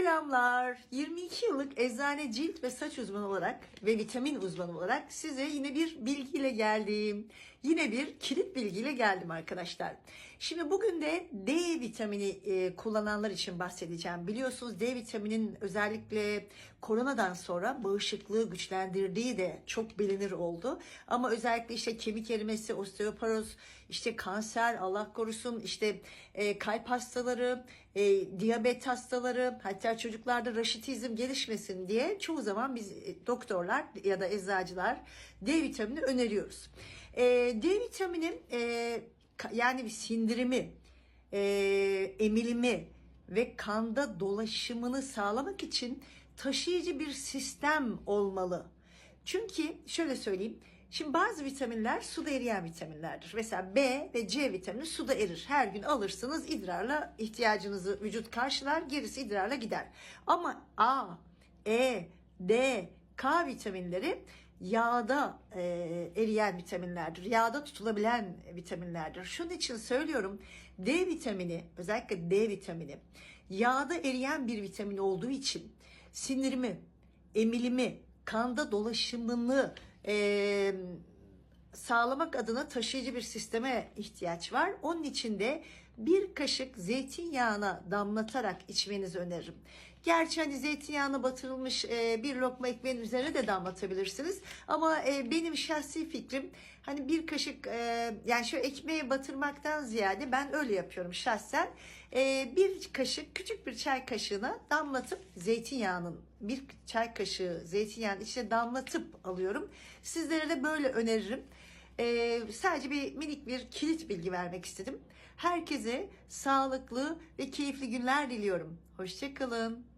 Selamlar. 22 yıllık eczane cilt ve saç uzmanı olarak ve vitamin uzmanı olarak size yine bir bilgiyle geldim. Yine bir kilit bilgiyle geldim arkadaşlar. Şimdi bugün de D vitamini e, kullananlar için bahsedeceğim. Biliyorsunuz D vitaminin özellikle koronadan sonra bağışıklığı güçlendirdiği de çok bilinir oldu. Ama özellikle işte kemik erimesi, osteoporoz, işte kanser, Allah korusun, işte e, kalp hastaları, e, diyabet hastaları, hatta çocuklarda raşitizm gelişmesin diye çoğu zaman biz doktorlar ya da eczacılar D vitamini öneriyoruz. E, D vitamini e, yani sindirimi, e, emilimi ve kanda dolaşımını sağlamak için taşıyıcı bir sistem olmalı. Çünkü şöyle söyleyeyim. Şimdi bazı vitaminler suda eriyen vitaminlerdir. Mesela B ve C vitamini suda erir. Her gün alırsınız idrarla ihtiyacınızı vücut karşılar, gerisi idrarla gider. Ama A, E, D, K vitaminleri yağda e, eriyen vitaminlerdir. Yağda tutulabilen vitaminlerdir. Şunun için söylüyorum D vitamini özellikle D vitamini yağda eriyen bir vitamin olduğu için sindirimi, emilimi, kanda dolaşımını e, sağlamak adına taşıyıcı bir sisteme ihtiyaç var. Onun için de bir kaşık zeytinyağına damlatarak içmenizi öneririm. Gerçi hani zeytinyağına batırılmış e, bir lokma ekmeğin üzerine de damlatabilirsiniz. Ama e, benim şahsi fikrim hani bir kaşık e, yani şu ekmeğe batırmaktan ziyade ben öyle yapıyorum şahsen. Bir kaşık küçük bir çay kaşığına damlatıp zeytinyağının bir çay kaşığı zeytinyağının içine damlatıp alıyorum. Sizlere de böyle öneririm. Ee, sadece bir minik bir kilit bilgi vermek istedim. Herkese sağlıklı ve keyifli günler diliyorum. Hoşçakalın.